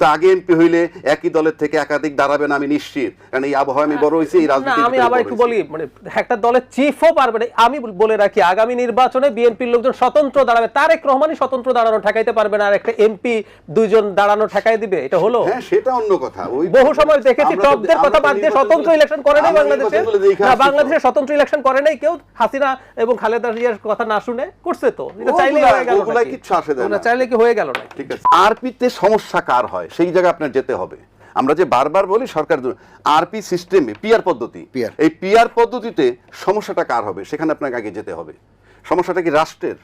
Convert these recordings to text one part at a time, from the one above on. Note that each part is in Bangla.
তো আগে এমপি হইলে একই দলের থেকে একাধিক দাঁড়াবেন আমি নিশ্চিত। কারণ এই আবহাওয়া আমি বড় হয়েছি এই রাজনীতি আমি আবার একটু বলি মানে একটা দলের চিফও পারবে না আমি বলে রাখি আগামী নির্বাচনে বিএনপির লোকজন স্বতন্ত্র দাঁড়াবে তারেক রহমানই স্বতন্ত্র দাঁড়ানো ঠেকাইতে পারবে না আর একটা এমপি দুইজন দাঁড়ানো ঠেকাই দিবে এটা হলো? হ্যাঁ সেটা অন্য কথা। ওই বহু সময় দেখেছি টপদের কথা বাদ দিয়ে স্বতন্ত্র ইলেকশন করে নাই বাংলাদেশে। না বাংলাদেশে স্বতন্ত্র ইলেকশন করে নাই কেউ হাসিনা এবং খালেদা জিয়ার কথা না শুনে করছে তো। এটা চাইলে হয়ে গেল না। চাইলে কি হয়ে গেল নাকি? ঠিক আছে। আরপিতে সমস্যা কার হয়? সেই জায়গায় আপনার যেতে হবে। আমরা যে বারবার বলি সরকার আরপি সিস্টেমে পিআর পদ্ধতি। এই পিআর পদ্ধতিতে সমস্যাটা কার হবে? সেখানে আপনাকে আগে যেতে হবে। সমস্যাটা কি রাষ্ট্রের?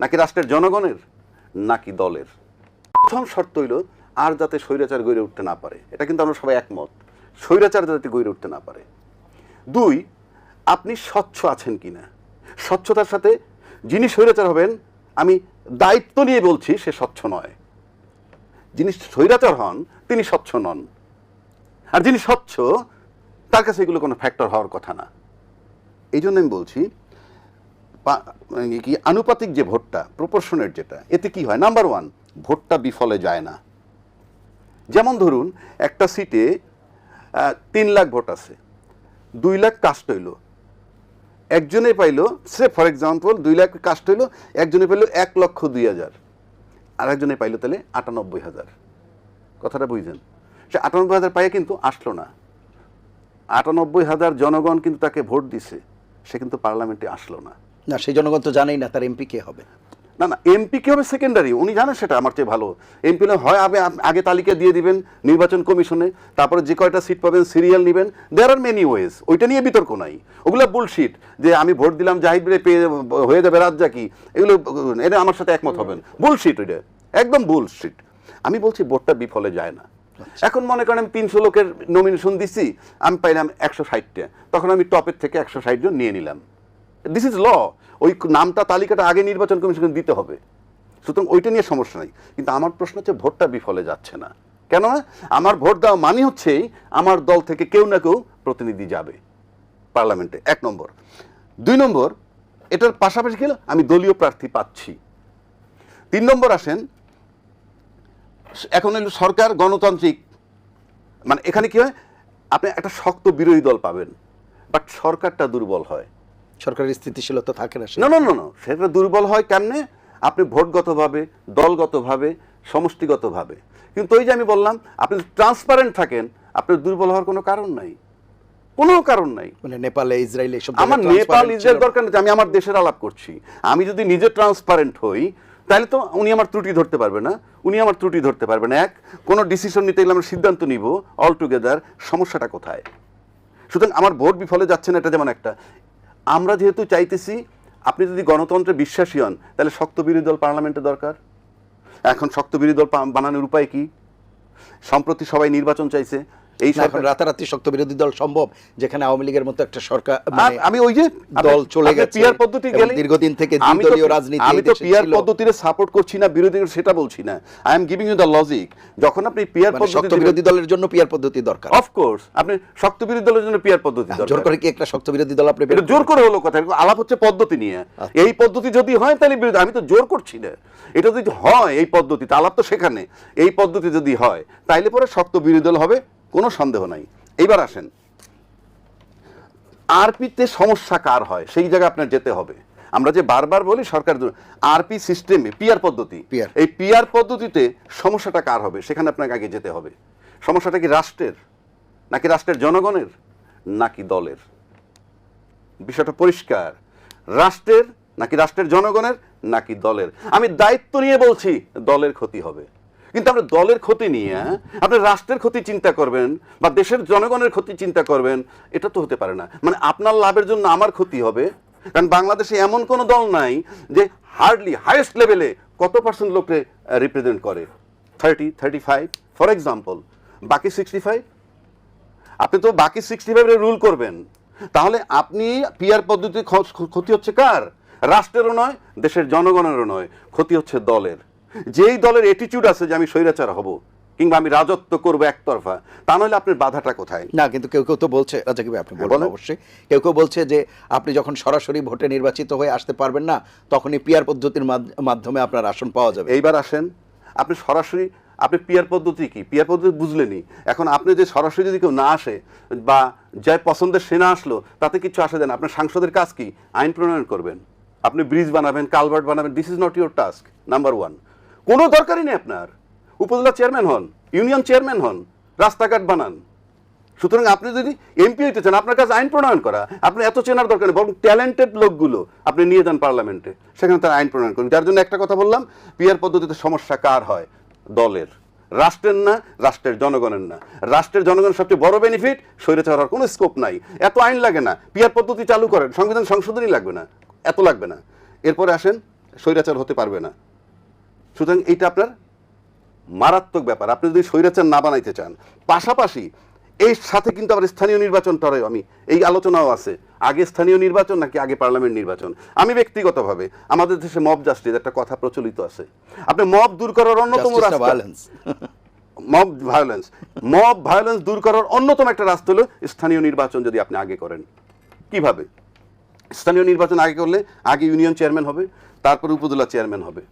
নাকি রাষ্ট্রের জনগণের? নাকি দলের? প্রথম শর্ত হইল আর যাতে স্বৈরাচার গড়ে উঠতে না পারে। এটা কিন্তু আমরা সবাই একমত। স্বৈরাচার যাতে গড়ে উঠতে না পারে। দুই আপনি স্বচ্ছ আছেন কিনা? স্বচ্ছতার সাথে যিনি স্বৈরাচার হবেন আমি দায়িত্ব নিয়ে বলছি সে স্বচ্ছ নয়। যিনি স্বৈরাচার হন, তিনি স্বচ্ছ নন। আর যিনি স্বচ্ছ, তার কাছে এগুলো কোনো ফ্যাক্টর হওয়ার কথা না। এই জন্য আমি বলছি কি আনুপাতিক যে ভোটটা প্রপোর্শনের যেটা, এতে কি হয়? নাম্বার ওয়ান ভোটটা বিফলে যায় না। যেমন ধরুন, একটা সিটে তিন লাখ ভোট আছে। দুই লাখ কাস্ট হইল। একজনে পাইল, সে ফর এক্সাম্পল দুই লাখ কাস্ট হইল, একজনে পাইল এক লক্ষ দুই হাজার। আর পাইলো পাইল তাহলে আটানব্বই হাজার। কথাটা বুঝলেন? সে আটানব্বই হাজার পাইয়ে কিন্তু আসলো না। আটানব্বই হাজার জনগণ কিন্তু তাকে ভোট দিছে, সে কিন্তু পার্লামেন্টে আসলো না। না, সেই জনগণ তো জানেই না তার এমপি কে হবে। না না এমপি কি হবে সেকেন্ডারি উনি জানেন সেটা আমার চেয়ে ভালো। এমপি হয় আগে আগে তালিকা দিয়ে দিবেন নির্বাচন কমিশনে তারপরে যে কয়টা সিট পাবেন সিরিয়াল নেবেন। দেয়ার আর মেনি ওয়েজ ওইটা নিয়ে বিতর্ক নাই। ওগুলো বুলশিট যে আমি ভোট দিলাম জাহিদ রে পেয়ে হয়ে যাবে রাজ্জা কি এগুলো এটা আমার সাথে একমত হবেন। বুলশিট ওইটা। একদম বুলশিট আমি বলছি ভোটটা বিফলে যায় না। এখন মনে করেন আমি তিনশো লোকের নমিনেশন দিছি আমি পাইলাম একশো ষাটটা। তখন আমি টপের থেকে একশো ষাট জন নিয়ে নিলাম। দিস ইজ ল ওই নামটা, তালিকাটা আগে নির্বাচন কমিশন দিতে হবে। সুতরাং ওইটা নিয়ে সমস্যা নাই। কিন্তু আমার প্রশ্ন হচ্ছে, ভোটটা বিফলে যাচ্ছে না। কেন আমার ভোট দেওয়া মানে হচ্ছে আমার দল থেকে কেউ না কেউ প্রতিনিধি যাবে পার্লামেন্টে। এক নম্বর। দুই নম্বর, এটার পাশাপাশি গেলে আমি দলীয় প্রার্থী পাচ্ছি। তিন নম্বর আসেন, এখন হলো সরকার গণতান্ত্রিক। মানে এখানে কি হয়? আপনি একটা শক্ত বিরোধী দল পাবেন, বাট সরকারটা দুর্বল হয়। সরকারের স্থিতিশীলতা থাকে না না না না সেটা দুর্বল হয় কেমনে? আপনি ভোটগতভাবে দলগতভাবে সমষ্টিগতভাবে। কিন্তু ওই যে আমি বললাম আপনি ট্রান্সপারেন্ট থাকেন আপনার দুর্বল হওয়ার কোনো কারণ নাই। কোনো কারণ নাই। মানে নেপালে ইসরায়েল এসব আমার নেপাল ইসরায়েল দরকার নেই আমি আমার দেশের আলাপ করছি। আমি যদি নিজে ট্রান্সপারেন্ট হই তাহলে তো উনি আমার ত্রুটি ধরতে পারবে না। উনি আমার ত্রুটি ধরতে পারবে না। এক কোনো ডিসিশন নিতে গেলে আমরা সিদ্ধান্ত নিব অল টুগেদার সমস্যাটা কোথায়? সুতরাং আমার ভোট বিফলে যাচ্ছে না এটা যেমন একটা। আমরা যেহেতু চাইতেছি, আপনি যদি গণতন্ত্রে বিশ্বাসী হন, তাহলে শক্ত বিরোধী দল পার্লামেন্টে দরকার। এখন শক্ত বিরোধী দল বানানোর উপায় কি? সম্প্রতি সবাই নির্বাচন চাইছে এই সরকার রাতারাতি শক্ত বিরোধী দল সম্ভব যেখানে আওয়ামী লীগের মতো একটা সরকার মানে আমি ওই যে দল চলে গেছে পিয়ার পদ্ধতি গেলে দীর্ঘদিন থেকে দ্বিদলীয় রাজনীতি আমি তো দেশে পিয়ার পদ্ধতিতে সাপোর্ট করছি না বিরোধী সেটা বলছি না। I am giving you the logic যখন আপনি পিয়ার মানে শক্ত বিরোধী দলের জন্য পিয়ার পদ্ধতি দরকার। অফ কোর্স আপনি শক্ত বিরোধী দলের জন্য পিয়ার পদ্ধতি জোর করে কি একটা শক্ত বিরোধী দল আপনি জোর করে হলো কথা আলাপ হচ্ছে পদ্ধতি নিয়ে। আচ্ছা। এই পদ্ধতি যদি হয় তাহলে বিরোধী আমি তো জোর করছি না। এটা যদি হয় এই পদ্ধতিতে আলাপ তো সেখানে। এই পদ্ধতি যদি হয় তাইলে পরে শক্ত বিরোধী দল হবে। কোনো সন্দেহ নাই। এইবার আসেন। আরপিতে সমস্যা কার হয়? সেই জায়গায় আপনার যেতে হবে। আমরা যে বারবার বলি সরকার আরপি সিস্টেমে পিআর পদ্ধতি। এই পিআর পদ্ধতিতে সমস্যাটা কার হবে? সেখানে আপনাকে আগে যেতে হবে। সমস্যাটা কি রাষ্ট্রের? নাকি রাষ্ট্রের জনগণের? নাকি দলের? বিষয়টা পরিষ্কার। রাষ্ট্রের নাকি রাষ্ট্রের জনগণের নাকি দলের? আমি দায়িত্ব নিয়ে বলছি দলের ক্ষতি হবে। কিন্তু আপনার দলের ক্ষতি নিয়ে আপনি রাষ্ট্রের ক্ষতি চিন্তা করবেন বা দেশের জনগণের ক্ষতি চিন্তা করবেন, এটা তো হতে পারে না। মানে আপনার লাভের জন্য আমার ক্ষতি হবে, কারণ বাংলাদেশে এমন কোনো দল নাই যে হার্ডলি হাইয়েস্ট লেভেলে কত পার্সেন্ট লোককে রিপ্রেজেন্ট করে। Thirty thirty five for example বাকি সিক্সটি ফাইভ আপনি তো বাকি সিক্সটি ফাইভে রুল করবেন। তাহলে আপনি পিয়ার পদ্ধতি ক্ষতি হচ্ছে কার? রাষ্ট্রেরও নয়, দেশের জনগণেরও নয়, ক্ষতি হচ্ছে দলের। যেই দলের অ্যাটিটিউড আছে যে আমি স্বৈরাচার হব কিংবা আমি রাজত্ব করব একতরফা তা নইলে আপনার বাধাটা কোথায়? না কিন্তু কেউ কেউ তো বলছে রাজাকি ভাই আপনি বলেন। অবশ্যই কেউ কেউ বলছে যে আপনি যখন সরাসরি ভোটে নির্বাচিত হয়ে আসতে পারবেন না তখনই পিয়ার পদ্ধতির মাধ- মাধ্যমে আপনার আসন পাওয়া যাবে। এইবার আসেন আপনি সরাসরি আপনি পিয়ার পদ্ধতি কি? পিয়ার পদ্ধতি বুঝলেনি এখন আপনি যে সরাসরি যদি কেউ না আসে বা যার পছন্দের সে না আসলো তাতে কিছু আসে দেন আপনার সাংসদের কাজ কি? আইন প্রণয়ন করবেন। আপনি ব্রিজ বানাবেন কালভার্ট বানাবেন this is not your task number one কোনো দরকারই নেই আপনার। উপজেলা চেয়ারম্যান হন, ইউনিয়ন চেয়ারম্যান হন, রাস্তাঘাট বানান। সুতরাং আপনি যদি এমপি হইতে চান, আপনার কাছে আইন প্রণয়ন করা, আপনি এত চেনার দরকার নেই, বরং ট্যালেন্টেড লোকগুলো আপনি নিয়ে যান পার্লামেন্টে। সেখানে তার আইন প্রণয়ন করুন যার জন্য একটা কথা বললাম পিয়ার পদ্ধতিতে সমস্যা কার হয়? দলের। রাষ্ট্রের না, রাষ্ট্রের জনগণের না। রাষ্ট্রের জনগণের সবচেয়ে বড় বেনিফিট স্বৈরাচার হওয়ার কোনো স্কোপ নাই। এত আইন লাগে না। পিয়ার পদ্ধতি চালু করেন, সংবিধান সংশোধনই লাগবে না। এত লাগবে না। এরপরে আসেন, স্বৈরাচার হতে পারবে না। সুতরাং এইটা আপনার মারাত্মক ব্যাপার। আপনি যদি স্বৈরাচার না বানাইতে চান পাশাপাশি এর সাথে কিন্তু আবার স্থানীয় নির্বাচনটারও আমি এই আলোচনাও আছে। আগে স্থানীয় নির্বাচন নাকি আগে পার্লামেন্ট নির্বাচন? আমি ব্যক্তিগতভাবে আমাদের দেশে মব জাস্টিস একটা কথা প্রচলিত আছে। আপনি মব দূর করার অন্যতম রাস্তা মব ভায়োলেন্স মব ভায়োলেন্স দূর করার অন্যতম একটা রাস্তা হলো স্থানীয় নির্বাচন যদি আপনি আগে করেন। কীভাবে? স্থানীয় নির্বাচন আগে করলে আগে ইউনিয়ন চেয়ারম্যান হবে তারপরে উপজেলা চেয়ারম্যান হবে।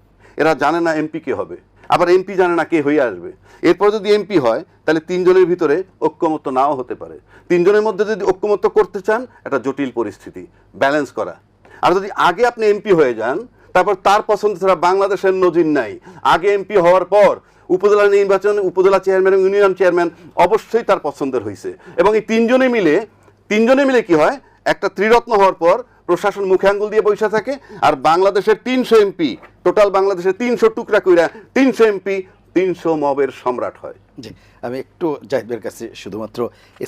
এরা জানে না এমপি কে হবে। আবার এমপি জানে না কে হয়ে আসবে। এরপর যদি এমপি হয়, তাহলে তিনজনের ভিতরে ঐক্যমত্য নাও হতে পারে। তিনজনের মধ্যে যদি ঐক্যমত্য করতে চান, একটা জটিল পরিস্থিতি। ব্যালেন্স করা। আর যদি আগে আপনি এমপি হয়ে যান, তারপর তার পছন্দ ছাড়া বাংলাদেশের নজির নাই। আগে এমপি হওয়ার পর উপজেলা নির্বাচন, উপজেলা চেয়ারম্যান এবং ইউনিয়ন চেয়ারম্যান অবশ্যই তার পছন্দের হয়েছে এবং এই তিনজনে মিলে তিনজনে মিলে কি হয়, একটা ত্রিরত্ন হওয়ার পর প্রশাসন মুখে আঙ্গুল দিয়ে বৈশা থাকে, আর বাংলাদেশের তিনশো এমপি, টোটাল বাংলাদেশের তিনশো টুকরা কইরা তিনশো এমপি তিনশো মবের সম্রাট হয়। জি আমি একটু জাহিদের কাছে শুধুমাত্র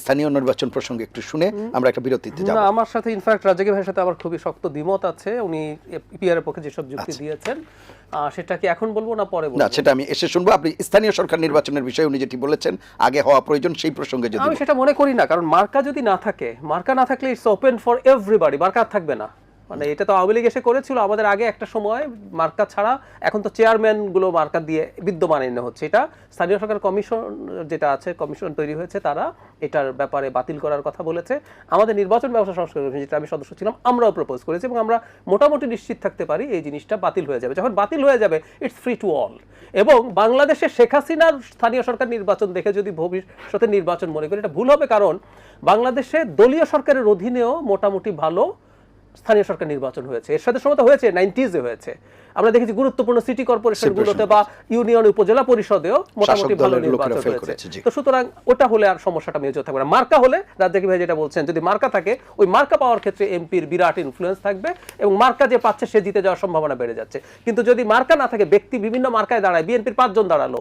স্থানীয় নির্বাচন প্রসঙ্গে একটু শুনে আমরা একটা বিরতিতে যাব। না আমার সাথে ইনফ্যাক্ট রাজাকি ভাইয়ের সাথে আমার খুবই শক্ত দ্বিমত আছে। উনি পিআর এর পক্ষে যেসব যুক্তি দিয়েছেন আহ, সেটা কি এখন বলব না পরে না বলব সেটা আমি এসে শুনব। আপনি স্থানীয় সরকার নির্বাচনের বিষয়ে উনি যেটি বলেছেন আগে হওয়া প্রয়োজন সেই প্রসঙ্গে যদি আমি সেটা মনে করি না কারণ মার্কা যদি না থাকে মার্কা না থাকলে ইটস ওপেন ফর এভরিবাডি মার্কা আর থাকবে না। মানে এটা তো আওয়ামী লীগ এসে করেছিল, আমাদের আগে একটা সময় মার্কা ছাড়া, এখন তো চেয়ারম্যানগুলো মার্কা দিয়ে বিদ্যমান এনে হচ্ছে। এটা স্থানীয় সরকার কমিশন যেটা আছে কমিশন তৈরি হয়েছে, তারা এটার ব্যাপারে বাতিল করার কথা বলেছে। আমাদের নির্বাচন ব্যবস্থা সংস্কার যেটা আমি সদস্য ছিলাম, আমরাও প্রপোজ করেছি এবং আমরা মোটামুটি নিশ্চিত থাকতে পারি এই জিনিসটা বাতিল হয়ে যাবে। যখন বাতিল হয়ে যাবে ইটস ফ্রি টু অল এবং বাংলাদেশের শেখ হাসিনার স্থানীয় সরকার নির্বাচন দেখে যদি ভবিষ্যতে নির্বাচন মনে করি, এটা ভুল হবে কারণ বাংলাদেশে দলীয় সরকারের অধীনেও মোটামুটি ভালো স্থানীয় সরকার নির্বাচন হয়েছে। এর সাথে সময় হয়েছে নাইনটিজে হয়েছে। আমরা দেখেছি গুরুত্বপূর্ণ সিটি কর্পোরেশনগুলোতে বা ইউনিয়ন উপজেলা পরিষদেও মোটামুটি ভালো নির্বাচন হয়েছে। তো সুতরাং ওটা হলে আর সমস্যাটা মেজর থাকবে না। মার্কা হলে রাজ্জাকি ভাই যেটা বলছেন যদি মার্কা থাকে ওই মার্কা পাওয়ার ক্ষেত্রে এমপির বিরাট ইনফ্লুয়েন্স থাকবে এবং মার্কা যে পাচ্ছে সে জিতে যাওয়ার সম্ভাবনা বেড়ে যাচ্ছে। কিন্তু যদি মার্কা না থাকে ব্যক্তি বিভিন্ন মার্কায় দাঁড়ায় বিএনপির পাঁচজন দাঁড়াল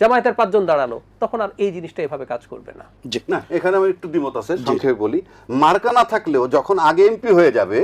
জামায়াতের পাঁচজন দাঁড়াল তখন আর এই জিনিসটা এভাবে কাজ করবে না। জি। না এখানে আমি একটু দ্বিমত আছে সংক্ষেপে বলি। মার্কা না থাকলেও যখন আগে এমপি হয়ে যাবে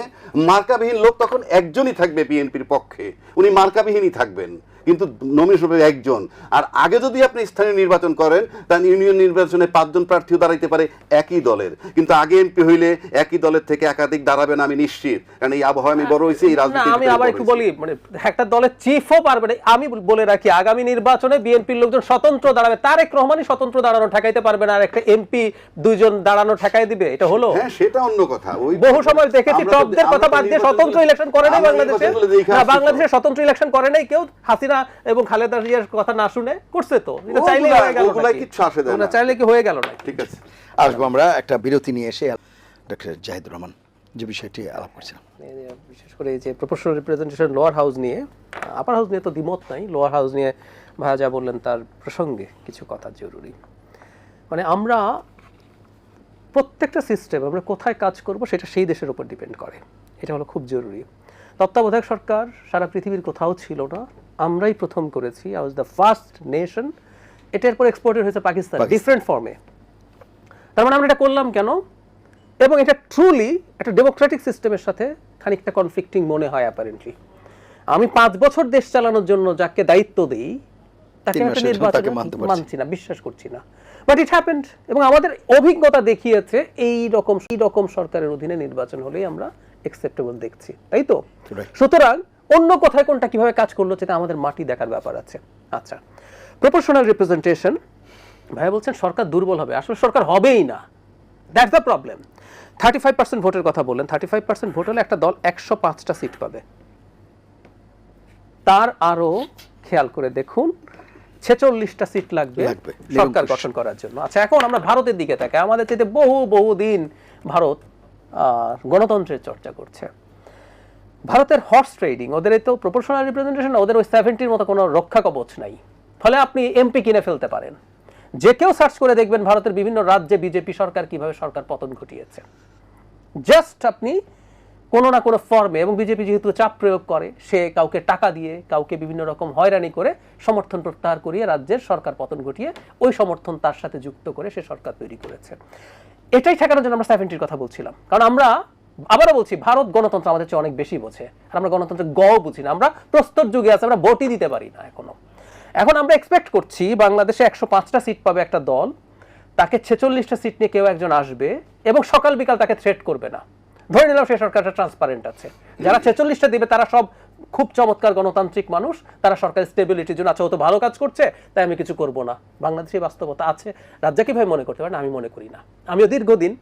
মার্কাবিহীন লোক তখন একজনই থাকবে বিএনপির পক্ষে। উনি মার্কাবিহীনই থাকবেন। কিন্তু নমিনেশন হবে একজন। আর আগে যদি আপনি স্থানীয় নির্বাচন করেন তাহলে ইউনিয়ন নির্বাচনে পাঁচজন প্রার্থীও দাঁড়াইতে পারে একই দলের। কিন্তু আগে এমপি হইলে একই দলের থেকে একাধিক দাঁড়াবেন আমি নিশ্চিত। কারণ এই আবহাওয়া আমি বড় হয়েছি এই রাজনীতি আমি আবার একটু বলি মানে একটা দলের চিফও পারবে না আমি বলে রাখি আগামী নির্বাচনে বিএনপির লোকজন স্বতন্ত্র দাঁড়াবে তারেক রহমানই স্বতন্ত্র দাঁড়ানো ঠেকাইতে পারবে না আর একটা এমপি দুইজন দাঁড়ানো ঠেকাই দিবে এটা হলো। হ্যাঁ সেটা অন্য কথা। ওই বহু সময় দেখেছি টপদের কথা বাদ দিয়ে স্বতন্ত্র ইলেকশন করে নাই বাংলাদেশে। না বাংলাদেশে স্বতন্ত্র ইলেকশন করে নাই কেউ হাসিনা এবং খালেদা জিয়ার কথা না শুনে করছে তো। এটা চাইলে ওগুলা- হয়ে গেল ওগুলাই আসে না। চাইলে কি হয়ে গেল নাকি? ঠিক আছে। আসব আমরা একটা বিরতি নিয়ে এসে ডক্টর জাহিদুর রহমান যে বিষয়টি আলাপ করছিলাম। বিশেষ করে এই যে প্রপোর্শনাল রিপ্রেজেন্টেশন লোয়ার হাউস নিয়ে আপার হাউস নিয়ে তো দ্বিমত নাই লোয়ার হাউস নিয়ে ভাইয়া যা বললেন তার প্রসঙ্গে কিছু কথা জরুরি। মানে আমরা প্রত্যেকটা সিস্টেম আমরা কোথায় কাজ করব সেটা সেই দেশের উপর ডিপেন্ড করে। এটা হলো খুব জরুরি। তত্ত্বাবধায়ক সরকার সারা পৃথিবীর কোথাও ছিল না আমরাই প্রথম করেছি I was the first nation এটার পর এক্সপোর্টেড হয়েছে পাকিস্তান। ডিফারেন্ট ফর্মে তার মানে আমরা এটা করলাম কেন? এবং এটা ট্রুলি একটা ডেমোক্রেটিক সিস্টেমের সাথে খানিকটা কনফ্লিক্টিং মনে হয় অ্যাপারেন্টলি আমি পাঁচ বছর দেশ চালানোর জন্য যাকে দায়িত্ব দিই তাকে একটা নির্বাচন। মানছি না বিশ্বাস করছি না। বাট ইট হ্যাপেন্ড এবং আমাদের অভিজ্ঞতা দেখিয়েছে এই রকম এই রকম সরকারের অধীনে নির্বাচন হলেই আমরা একসেপ্টেবল দেখছি। তাই তো? সুতরাং অন্য কোথায় কোনটা কীভাবে কাজ করল সেটা আমাদের মাটি দেখার ব্যাপার আছে। আচ্ছা প্রপোর্শনাল রিপ্রেজেন্টেশন ভাই বলছেন সরকার দুর্বল হবে। আসলে সরকার হবেই না। That's the problem thirty five percent ভোটের কথা বললেন। থার্টি ফাইভ পার্সেন্ট ভোট হলে একটা দল একশো পাঁচটা সিট পাবে। তার আরও খেয়াল করে দেখুন ছেচল্লিশটা সিট লাগবে। সরকার গঠন করার জন্য। আচ্ছা এখন আমরা ভারতের দিকে তাকাই। আমাদের চাইতে বহু বহু দিন ভারত আহ, গণতন্ত্রের চর্চা করছে। ভারতের হর্স ট্রেডিং ওদের তো প্রপোর্শনাল রিপ্রেজেন্টেশন ওদের ওই সেভেন্টির মতো কোনো রক্ষা কবচ নাই। ফলে আপনি এমপি কিনে ফেলতে পারেন। যে কেউ সার্চ করে দেখবেন ভারতের বিভিন্ন রাজ্যে বিজেপি সরকার কীভাবে সরকার পতন ঘটিয়েছে। জাস্ট আপনি কোনো না কোনো ফর্মে এবং বিজেপি যেহেতু চাপ প্রয়োগ করে, সে কাউকে টাকা দিয়ে, কাউকে বিভিন্ন রকম হয়রানি করে, সমর্থন প্রত্যাহার করিয়ে রাজ্যের সরকার পতন ঘটিয়ে, ওই সমর্থন তার সাথে যুক্ত করে সে সরকার তৈরি করেছে। এটাই ঠেকানোর জন্য আমরা সেভেন্টির কথা বলছিলাম। কারণ আমরা আবারও বলছি, ভারত গণতন্ত্র আমাদের চেয়ে অনেক বেশি বোঝে। আর আমরা গণতন্ত্রের গ বুঝি না, আমরা প্রস্তর যুগে আছে, আমরা ভোটই দিতে পারি না এখনও। এখন আমরা এক্সপেক্ট করছি বাংলাদেশে একশো পাঁচটা সিট পাবে একটা দল, তাকে ছেচল্লিশটা সিট নিয়ে কেউ একজন আসবে এবং সকাল বিকাল তাকে থ্রেট করবে না। ধরে নিলাম সেই সরকারটা ট্রান্সপারেন্ট আছে। যারা ছেচল্লিশটা দিবে, তারা সব খুব চমৎকার গণতান্ত্রিক মানুষ, তারা সরকারের স্টেবিলিটির জন্য আচ্ছা ও তো ভালো কাজ করছে, তাই আমি কিছু করব না। বাংলাদেশে বাস্তবতা আছে। রাজ্যা কীভাবে মনে করতে পারেন, আমি মনে করি না। আমিও দীর্ঘদিন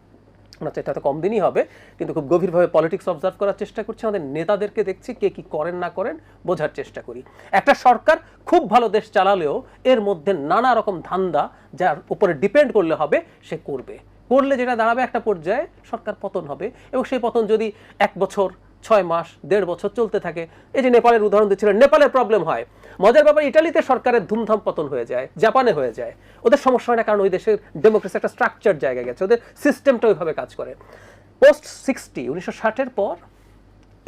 ওনার হয়তো কম দিনই হবে, কিন্তু খুব গভীরভাবে পলিটিক্স অবজার্ভ করার চেষ্টা করছি। আমাদের নেতাদেরকে দেখছি, কে কি করেন, না করেন, বোঝার চেষ্টা করি। একটা সরকার খুব ভালো দেশ চালালেও এর মধ্যে নানা রকম ধান্দা যার উপরে ডিপেন্ড করলে হবে, সে করবে। করলে যেটা দাঁড়াবে একটা পর্যায়ে, সরকার পতন হবে। এবং সেই পতন যদি এক বছর ছয় মাস দেড় বছর চলতে থাকে। এই যে নেপালের উদাহরণ দিচ্ছিলেন নেপালের প্রবলেম হয়। মজার ব্যাপার ইটালিতে সরকারের ধুমধাম পতন হয়ে যায় জাপানে হয়ে যায়। ওদের সমস্যা হয় না কারণ ওই দেশের ডেমোক্রেসি একটা স্ট্রাকচার জায়গায় গেছে ওদের সিস্টেমটা ওইভাবে কাজ করে। পোস্ট সিক্সটি উনিশশো ষাটের পর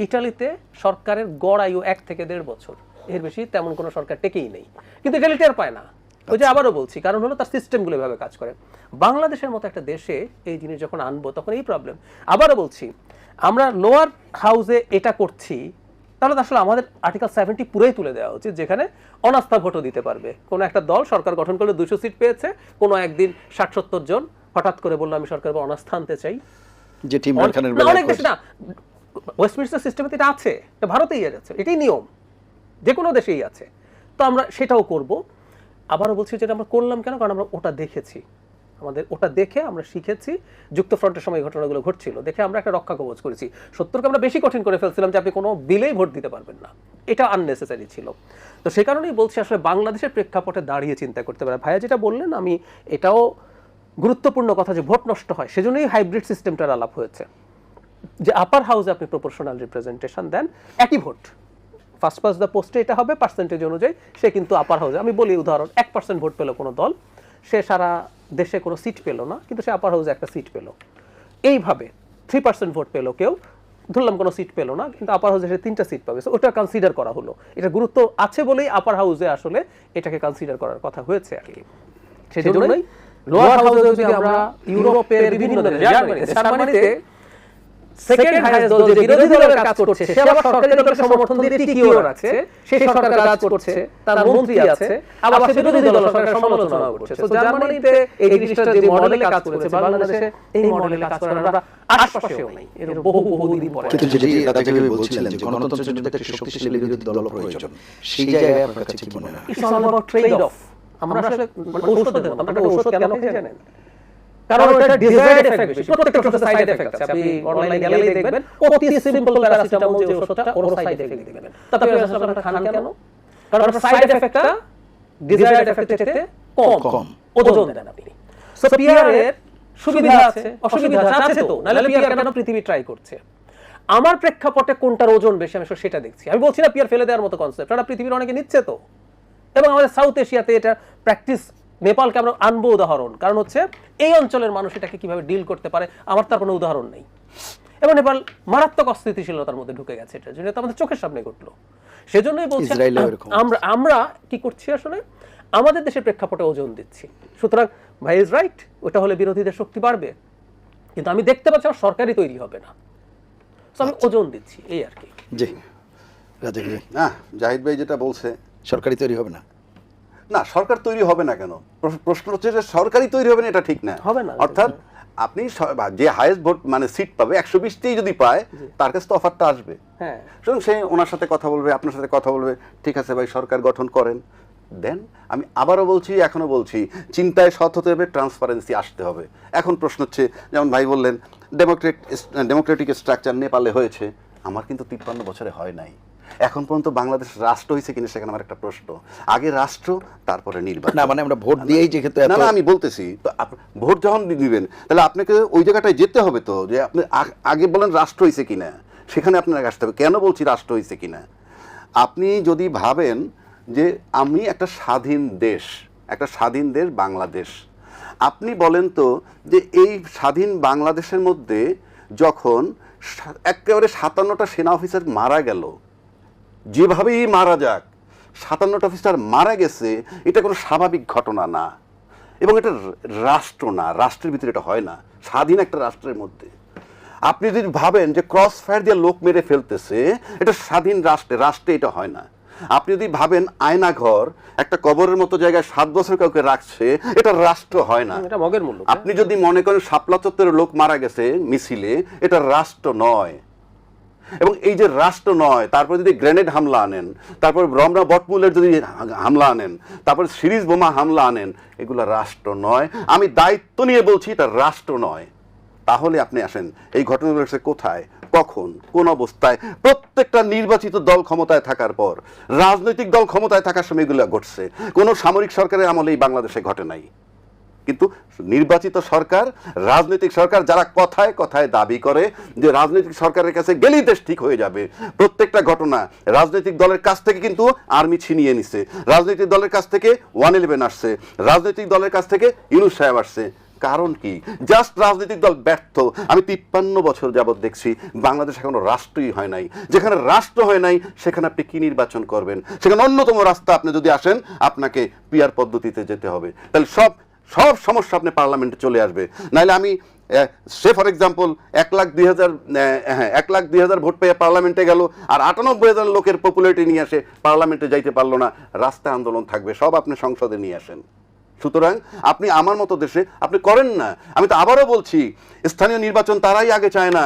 ইটালিতে সরকারের গড় আয়ু এক থেকে দেড় বছর। এর বেশি তেমন কোনো সরকার টেকেই নেই। কিন্তু ইটালি টের পায় না। ওই যে আবারও বলছি কারণ হলো তার সিস্টেমগুলো এভাবে কাজ করে। বাংলাদেশের মতো একটা দেশে এই জিনিস যখন আনব তখন এই প্রবলেম আবারও বলছি আমরা লোয়ার হাউসে এটা করছি তাহলে আসলে আমাদের আর্টিকেল সেভেন্টি পুরোই তুলে দেওয়া উচিত যেখানে অনাস্থা ভোটও দিতে পারবে। কোনো একটা দল সরকার গঠন করলে দুশো সিট পেয়েছে কোনো একদিন ষাট সত্তর জন হঠাৎ করে বলল আমি সরকার অনাস্থা আনতে চাই। যেটি অনেক বেশি না ওয়েস্টমিনিস্টার সিস্টেমে এটা আছে এটা ভারতেই আছে এটাই নিয়ম যে কোনো দেশেই আছে। তো আমরা সেটাও করব। আবারও বলছি যেটা আমরা করলাম কেন? কারণ আমরা ওটা দেখেছি। আমাদের, ওটা দেখে আমরা শিখেছি যুক্তফ্রন্টের সময় ঘটনাগুলো ঘটছিল। দেখে আমরা একটা রক্ষা কবচ করেছি। সত্তরকে আমরা বেশি কঠিন করে ফেলছিলাম যে আপনি কোনো বিলেই ভোট দিতে পারবেন না। এটা আননেসেসারি ছিল। তো সে কারণেই বলছি, আসলে বাংলাদেশের প্রেক্ষাপটে দাঁড়িয়ে চিন্তা করতে পারে ভাইয়া যেটা বললেন, আমি এটাও গুরুত্বপূর্ণ কথা যে ভোট নষ্ট হয়, সেজন্যই হাইব্রিড সিস্টেমটার আলাপ হয়েছে। যে আপার হাউসে আপনি প্রপোর্শনাল রিপ্রেজেন্টেশন দেন, একই ভোট। ফার্স্ট পাস দ্য পোস্টে এটা হবে পার্সেন্টেজ অনুযায়ী সে কিন্তু আপার হাউসে আমি বলি উদাহরণ, এক পার্সেন্ট ভোট পেল কোনো দল, সে সারা দেশে কোনো সিট পেল না কিন্তু সে আপার হাউসে একটা সিট পেল। এইভাবে থ্রি পার্সেন্ট ভোট পেল কেউ ধরলাম কোনো সিট পেল না কিন্তু আপার হাউসে সে তিনটা সিট পাবে। ওটা কনসিডার করা হলো। এটা গুরুত্ব আছে বলেই আপার হাউসে আসলে এটাকে কনসিডার করার কথা হয়েছে আর কি। সেজন্যই লোয়ার হাউসে যদি আমরা ইউরোপের বিভিন্ন জার্মানিতে সেকেন্ড হাইয়েস্ট দল যে বিরোধী দলের কাজ করছে সে আবার সরকারি দলের সমর্থন দিয়ে টিকিয়ে রাখছে সেই সরকার কাজ করছে তার মন্ত্রী আছে আবার সে বিরোধী দল সরকারের সমালোচনা করছে। তো জার্মানিতে এই জিনিসটা যে মডেলে কাজ করেছে বাংলাদেশে এই মডেলে কাজ করার আমরা আশপাশেও নেই এর বহু বহু দিন পরে। কিন্তু যেটি রাজাকারী বলছিলেন যে গণতন্ত্রের জন্য একটা শক্তিশালী বিরোধী দল প্রয়োজন সেই জায়গায় আপনার কাছে কি মনে হয়? It's all about trade off আমরা আসলে ঔষধের আমরা ঔষধ কেন খাই জানেন কারণ এটা ডিজায়ার্ড এফেক্ট বেশি প্রত্যেকটা ওষুধের সাইড এফেক্ট আছে। আপনি অনলাইনে গেলেই দেখবেন অতি সিম্পল প্যারাসিটামল যে ওষুধটা ওর সাইড এফেক্ট দেখবেন। তাতে আসলে আপনারা খান কেন? কারণ সাইড এফেক্টটা ডিজায়ার্ড এফেক্টের চেয়ে কম। কম। ওজন দেন আপনি। সো পিআর এর সুবিধা আছে অসুবিধা আছে তো? নাহলে পিআর কেন পৃথিবী ট্রাই করছে? আমার প্রেক্ষাপটে কোনটার ওজন বেশি আমি সেটা দেখছি। আমি বলছি না পিআর ফেলে দেওয়ার মতো কনসেপ্ট পৃথিবীর অনেকে নিচ্ছে তো। এবং আমাদের সাউথ এশিয়াতে এটা প্র্যাকটিস নেপালকে আমরা আনব উদাহরণ। কারণ হচ্ছে এই অঞ্চলের মানুষ এটাকে কীভাবে ডিল করতে পারে আমার তার কোনো উদাহরণ নেই। এবং নেপাল মারাত্মক অস্থিতিশীলতার মধ্যে ঢুকে গেছে এটা যেটা আমাদের চোখের সামনে ঘটলো। সেজন্যই বলছি আমরা আমরা কি করছি আসলে? আমাদের দেশের প্রেক্ষাপটে ওজন দিচ্ছি। সুতরাং ভাই ইজ রাইট ওটা হলে বিরোধীদের শক্তি বাড়বে। কিন্তু আমি দেখতে পাচ্ছি আমার সরকারই তৈরি হবে না। আমি ওজন দিচ্ছি এই আর কি। জি। রাজাকারী না জাহিদ ভাই যেটা বলছে সরকারি তৈরি হবে না। না সরকার তৈরি হবে না কেন? প্রশ্ন- হচ্ছে যে সরকারই তৈরি হবে না এটা ঠিক না। হবে না। অর্থাৎ আপনি যে হাইয়েস্ট ভোট মানে সিট পাবে একশো বিশটি যদি পায় তার কাছে তো অফারটা আসবে। হ্যাঁ। সুতরাং সে ওনার সাথে কথা বলবে আপনার সাথে কথা বলবে ঠিক আছে ভাই সরকার গঠন করেন। দেন আমি আবারও বলছি এখনও বলছি চিন্তায় সৎ হতে হবে ট্রান্সপারেন্সি আসতে হবে। এখন প্রশ্ন হচ্ছে যেমন ভাই বললেন ডেমোক্রেট ডেমোক্রেটিক স্ট্রাকচার নেপালে হয়েছে আমার কিন্তু তিপ্পান্ন বছরে হয় নাই। এখন পর্যন্ত বাংলাদেশ রাষ্ট্র হয়েছে কিনা সেখানে আমার একটা প্রশ্ন। আগে রাষ্ট্র তারপরে নির্বাচন। না মানে আমরা ভোট দিয়েই যেহেতু না না আমি বলতেছি তো ভোট যখন দিবেন তাহলে আপনাকে ওই জায়গাটায় যেতে হবে তো যে আপনি আগে বলেন রাষ্ট্র হয়েছে কিনা। সেখানে আপনাকে আসতে হবে। কেন বলছি রাষ্ট্র হয়েছে কিনা? আপনি যদি ভাবেন যে আমি একটা স্বাধীন দেশ একটা স্বাধীন দেশ বাংলাদেশ আপনি বলেন তো যে এই স্বাধীন বাংলাদেশের মধ্যে যখন একেবারে সাতান্নটা সেনা অফিসার মারা গেল যেভাবেই মারা যাক সাতান্নটা অফিসার মারা গেছে এটা কোনো স্বাভাবিক ঘটনা না। এবং এটা রাষ্ট্র না রাষ্ট্রের ভিতরে এটা হয় না স্বাধীন একটা রাষ্ট্রের মধ্যে। আপনি যদি ভাবেন যে ক্রস ফায়ার দিয়ে লোক মেরে ফেলতেছে এটা স্বাধীন রাষ্ট্রে রাষ্ট্রে এটা হয় না। আপনি যদি ভাবেন আয়না ঘর একটা কবরের মতো জায়গায় সাত বছর কাউকে রাখছে এটা রাষ্ট্র হয় না। এটা মগের মূল্য। আপনি যদি মনে করেন শাপলা চত্বরের লোক মারা গেছে মিছিলে এটা রাষ্ট্র নয়। এবং এই যে রাষ্ট্র নয়, তারপর যদি গ্রেনেড হামলা আনেন, তারপর রমনা বটমূলের যদি হামলা আনেন, তারপর সিরিজ বোমা হামলা আনেন, এগুলো রাষ্ট্র নয়। আমি দায়িত্ব নিয়ে বলছি এটা রাষ্ট্র নয়। তাহলে আপনি আসেন, এই ঘটনাগুলো কোথায়, কখন, কোন অবস্থায়? প্রত্যেকটা নির্বাচিত দল ক্ষমতায় থাকার পর, রাজনৈতিক দল ক্ষমতায় থাকার সময় এগুলো ঘটছে। কোনো সামরিক সরকারের আমলে এই বাংলাদেশে ঘটে নাই। কিন্তু নির্বাচিত সরকার, রাজনৈতিক সরকার যারা কথায় কথায় দাবি করে যে রাজনৈতিক সরকারের কাছে গেলেই দেশ ঠিক হয়ে যাবে। প্রত্যেকটা ঘটনা রাজনৈতিক দলের কাছ থেকে কিন্তু আর্মি ছিনিয়ে নিছে। রাজনৈতিক দলের কাছ থেকে ওয়ান ইলেভেন আসছে। রাজনৈতিক দলের কাছ থেকে ইউনুস সাহেব আসছে। কারণ কি? জাস্ট রাজনৈতিক দল ব্যর্থ। আমি তিপ্পান্ন বছর যাবৎ দেখছি, বাংলাদেশ এখনও রাষ্ট্রই হয় নাই। যেখানে রাষ্ট্র হয় নাই, সেখানে আপনি কি নির্বাচন করবেন? সেখানে অন্যতম রাস্তা আপনি যদি আসেন, আপনাকে পিয়ার পদ্ধতিতে যেতে হবে। তাহলে সব সব সমস্যা আপনি পার্লামেন্টে চলে আসবে। নাহলে আমি সে ফর এক্সাম্পল এক লাখ দুই হাজার হ্যাঁ এক লাখ দুই হাজার ভোট পেয়ে পার্লামেন্টে গেল আর আটানব্বই হাজার লোকের পপুলারিটি নিয়ে আসে পার্লামেন্টে যাইতে পারল না রাস্তা আন্দোলন থাকবে, সব আপনি সংসদে নিয়ে আসেন। সুতরাং আপনি আমার মতো দেশে আপনি করেন না। আমি তো আবারও বলছি, স্থানীয় নির্বাচন তারাই আগে চায় না।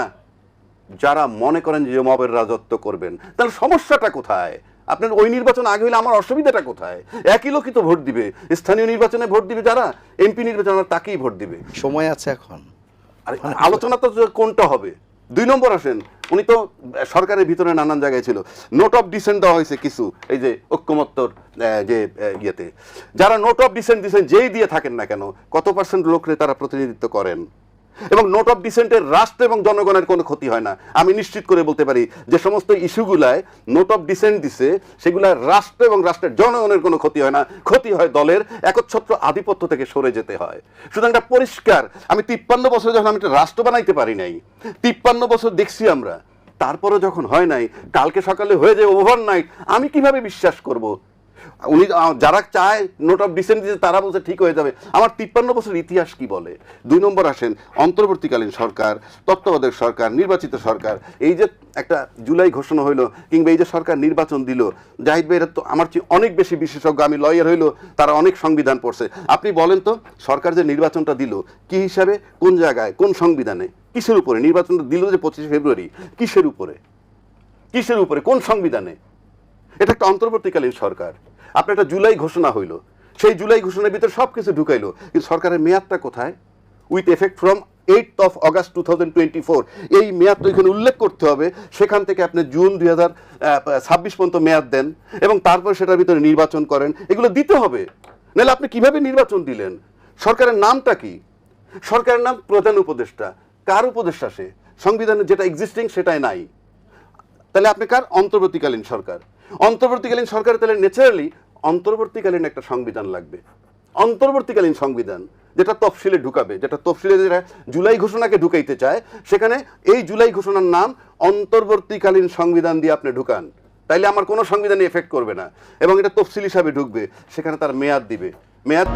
যারা মনে করেন যে মবের রাজত্ব করবেন, তাহলে সমস্যাটা কোথায়? আপনার ওই নির্বাচন আগে হলে আমার অসুবিধাটা কোথায়? একই লোকই তো ভোট দিবে। স্থানীয় নির্বাচনে ভোট দিবে যারা এমপি নির্বাচনে তাকেই ভোট দিবে। সময় আছে এখন। আর আলোচনা তো কোনটা হবে? দুই নম্বর আসেন উনি তো সরকারের ভিতরে নানান জায়গায় ছিল। নোট অফ ডিসেন্ট দেওয়া হয়েছে কিছু এই যে ঐক্যমত্যর আহ, যে ইয়েতে। যারা নোট অফ ডিসেন্ট দিচ্ছেন যেই দিয়ে থাকেন না কেন কত পার্সেন্ট লোকরে তারা প্রতিনিধিত্ব করেন? এবং নোট অফ ডিসেন্টের রাষ্ট্র এবং জনগণের কোনো ক্ষতি হয় না। আমি নিশ্চিত করে বলতে পারি যে সমস্ত ইস্যুগুলায় নোট অফ ডিসেন্ট দিছে, সেগুলা রাষ্ট্র এবং রাষ্ট্রের জনগণের কোনো ক্ষতি হয় না। ক্ষতি হয় দলের একচ্ছত্র আধিপত্য থেকে সরে যেতে হয়। সুতরাং এটা পরিষ্কার। আমি তিপ্পান্ন বছর যখন আমি একটা রাষ্ট্র বানাইতে পারি নাই, তিপ্পান্ন বছর দেখছি আমরা তারপরে যখন হয় নাই, কালকে সকালে হয়ে যায় ওভারনাইট আমি কীভাবে বিশ্বাস করব? উনি যারা চায় নোট অফ ডিসেন্ট দিতে, তারা বলছে ঠিক হয়ে যাবে। আমার তিপ্পান্ন বছর ইতিহাস কি বলে? দুই নম্বর আসেন, অন্তর্বর্তীকালীন সরকার, তত্ত্বাবধায়ক সরকার, নির্বাচিত সরকার। এই যে একটা জুলাই ঘোষণা হইল, কিংবা এই যে সরকার নির্বাচন দিল, জাহিদ ভাই এরা তো আমার চেয়ে অনেক বেশি বিশেষজ্ঞ, আমি লয়ার হইল, তারা অনেক সংবিধান পড়ছে। আপনি বলেন তো, সরকার যে নির্বাচনটা দিল, কি হিসাবে, কোন জায়গায়, কোন সংবিধানে? কিসের উপরে? নির্বাচনটা দিল যে পঁচিশে ফেব্রুয়ারি, কিসের উপরে? কিসের উপরে? কোন সংবিধানে? এটা একটা অন্তর্বর্তীকালীন সরকার। আপনার একটা জুলাই ঘোষণা হইল। সেই জুলাই ঘোষণার ভিতরে সব কিছু ঢুকাইলো। কিন্তু সরকারের মেয়াদটা কোথায়? With effect from eight of August two thousand twenty four এই মেয়াদ তো এখানে উল্লেখ করতে হবে। সেখান থেকে আপনি জুন দুই হাজার ছাব্বিশ পর্যন্ত মেয়াদ দেন এবং তারপর সেটার ভিতরে নির্বাচন করেন। এগুলো দিতে হবে। নাহলে আপনি কীভাবে নির্বাচন দিলেন? সরকারের নামটা কি? সরকারের নাম প্রধান উপদেষ্টা। কার উপদেষ্টা সে? সংবিধানে যেটা এক্সিস্টিং সেটাই নাই। তাহলে আপনি কার? অন্তর্বর্তীকালীন সরকার। অন্তর্বর্তীকালীন সরকার তাহলে ন্যাচারালি অন্তর্বর্তীকালীন একটা সংবিধান লাগবে। অন্তর্বর্তীকালীন সংবিধান, যেটা তফসিলে ঢুকাবে, যেটা তফসিলে যেটা জুলাই ঘোষণাকে ঢুকাইতে চায়, সেখানে এই জুলাই ঘোষণার নাম অন্তর্বর্তীকালীন সংবিধান দিয়ে আপনি ঢুকান। তাইলে আমার কোনো সংবিধানে এফেক্ট করবে না। এবং এটা তফসিল হিসাবে ঢুকবে, সেখানে তার মেয়াদ দিবে। মেয়াদ